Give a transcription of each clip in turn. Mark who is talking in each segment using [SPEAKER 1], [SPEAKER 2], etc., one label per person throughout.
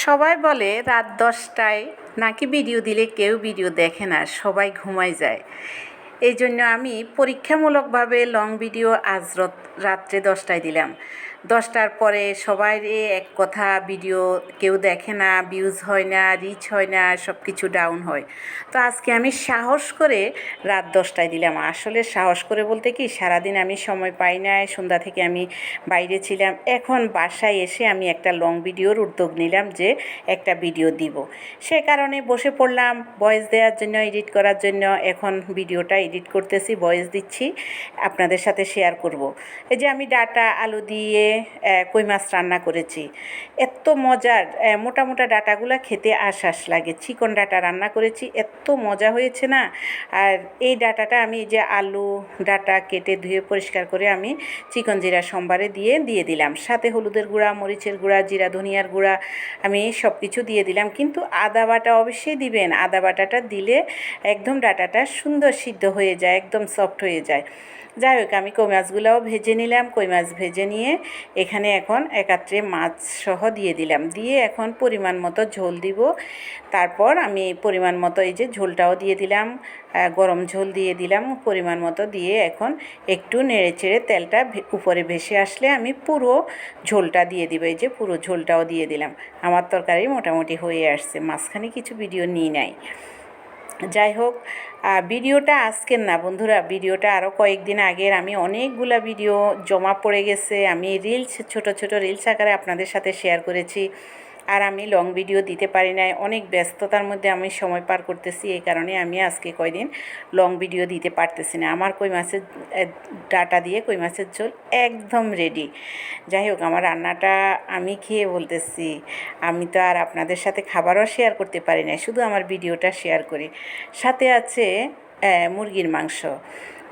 [SPEAKER 1] সবাই বলে রাত দশটায় নাকি ভিডিও দিলে কেউ ভিডিও দেখে না সবাই ঘুমায় যায়। এই জন্য আমি পরীক্ষামূলকভাবে লং ভিডিও আজ রত- রাত্রে দশটায় দিলাম। দশটার পরে সবাই এক কথা ভিডিও কেউ দেখে না ভিউজ হয় না রিচ হয় না সব কিছু ডাউন হয়। তো আজকে আমি সাহস করে রাত দশটায় দিলাম। আসলে সাহস করে বলতে কি, সারাদিন আমি সময় পাই না সন্ধ্যা থেকে আমি বাইরে ছিলাম। এখন বাসায় এসে আমি একটা লং ভিডিওর উদ্যোগ নিলাম যে একটা ভিডিও দিব। সে কারণে বসে পড়লাম ভয়েস দেওয়ার জন্য এডিট করার জন্য, এখন ভিডিওটা এডিট করতেছি ভয়েস দিচ্ছি, আপনাদের সাথে শেয়ার করব। এই যে আমি ডাটা, আলু দিয়ে কই মাছ রান্না করেছি, এত মজার মোটা মোটা ডাটাগুলো খেতে আশ্বাস লাগে। চিকন ডাটা রান্না করেছি, এত মজা হয়েছে না? আর এই ডাটাটা আমি যে আলু ডাটা কেটে ধুয়ে পরিষ্কার করে আমি চিকন জিরা সম্বারে দিয়ে দিয়ে দিলাম। সাথে হলুদের গুঁড়া, মরিচের গুঁড়া, জিরা, ধনিয়ার গুঁড়া আমি সব কিছু দিয়ে দিলাম। কিন্তু আদা বাটা অবশ্যই দিবেন। আদা বাটাটা দিলে একদম ডাটাটা সুন্দর সিদ্ধ হয়ে যায়, একদম সফট হয়ে যায়। যাই হোক, আমি কই মাছগুলোও ভেজে নিলাম, কই মাছ ভেজে নিয়ে এখানে এখন একাত্রে মাছ সহ দিয়ে দিলাম। দিয়ে এখন পরিমাণ মতো ঝোল দিব। তারপর আমি পরিমাণ মতো এই যে ঝোলটাও দিয়ে দিলাম গরম ঝোল দিয়ে দিলাম, পরিমাণ মতো দিয়ে এখন একটু নেড়ে চেড়ে তেলটা উপরে ভেসে আসলে আমি পুরো ঝোলটা দিয়ে দিব। এই যে পুরো ঝোলটাও দিয়ে দিলাম। আমার তরকারি মোটামুটি হয়ে আসছে, মাঝখানে কিছু ভিডিও নিই নাই। যাই হোক ভিডিওটা আজকের না বন্ধুরা, ভিডিওটা আরও কয়েকদিন আগের। আমি অনেকগুলা ভিডিও জমা পড়ে গেছে। আমি রিলস ছোট ছোট রিলস আকারে আপনাদের সাথে শেয়ার করেছি। আর আমি লং ভিডিও দিতে পারি নাই। অনেক ব্যস্ততার মধ্যে আমি সময় পার করতেছি, এই কারণে আমি আজকে কয়দিন লং ভিডিও দিতে পারতেছি না। আমার কই মাছের ডাটা দিয়ে কই মাছের ঝোল একদম রেডি যাই হোক, আমার রান্নাটা আমি খেয়ে বলতেছি। আমি তো আর আপনাদের সাথে খাবারও শেয়ার করতে পারি না শুধু আমার ভিডিওটা শেয়ার করি। সাথে আছে মুরগির মাংস।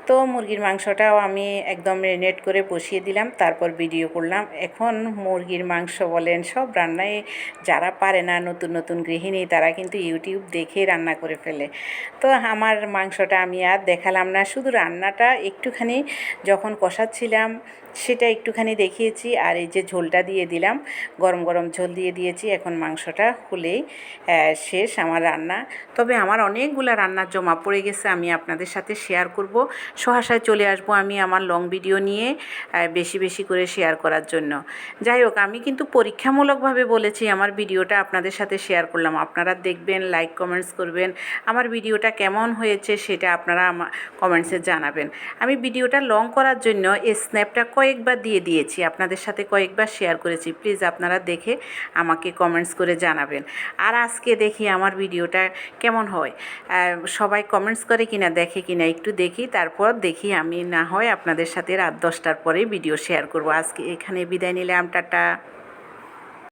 [SPEAKER 1] তো মুরগির মাংসটাও আমি একদম রেনেট করে বসিয়ে দিলাম, তারপর ভিডিও করলাম। এখন মুরগির মাংস বলেন, সব রান্নায় যারা পারে না নতুন নতুন গৃহিণী, তারা কিন্তু ইউটিউব দেখে রান্না করে ফেলে। তো আমার মাংসটা আমি আর দেখালাম না, শুধু রান্নাটা একটুখানি যখন কষাচ্ছিলাম, সেটা একটুখানি দেখিয়েছি আর এই যে ঝোলটা দিয়ে দিলাম, গরম গরম ঝোল দিয়ে দিয়েছি, এখন মাংসটা হলেই শেষ আমার রান্না। তবে আমার অনেকগুলো রান্নার জমা পড়ে গেছে, আমি আপনাদের সাথে শেয়ার করব। সহাসায় চলে আসব আমি আমার লং ভিডিও নিয়ে বেশি বেশি করে শেয়ার করার জন্য। যাই হোক, আমি কিন্তু পরীক্ষামূলকভাবে বলেছি, আমার ভিডিওটা আপনাদের সাথে শেয়ার করলাম। আপনারা দেখবেন লাইক কমেন্টস করবেন, আমার ভিডিওটা কেমন হয়েছে সেটা আপনারা আমার কমেন্টসে জানাবেন। আমি ভিডিওটা লং করার জন্য এই স্ন্যাপটা কয়েকবার দিয়ে দিয়েছি, আপনাদের সাথে কয়েকবার শেয়ার করেছি। প্লিজ আপনারা দেখে আমাকে কমেন্টস করে জানাবেন। আর আজকে দেখি আমার ভিডিওটা কেমন হয়। সবাই কমেন্টস করে কিনা, দেখে কিনা, একটু দেখি, তারপর দেখি আমি না হয় আপনাদের সাথে রাত দশটার পরে ভিডিও শেয়ার করব। আজকে এখানে বিদায় নিলাম, টাটা।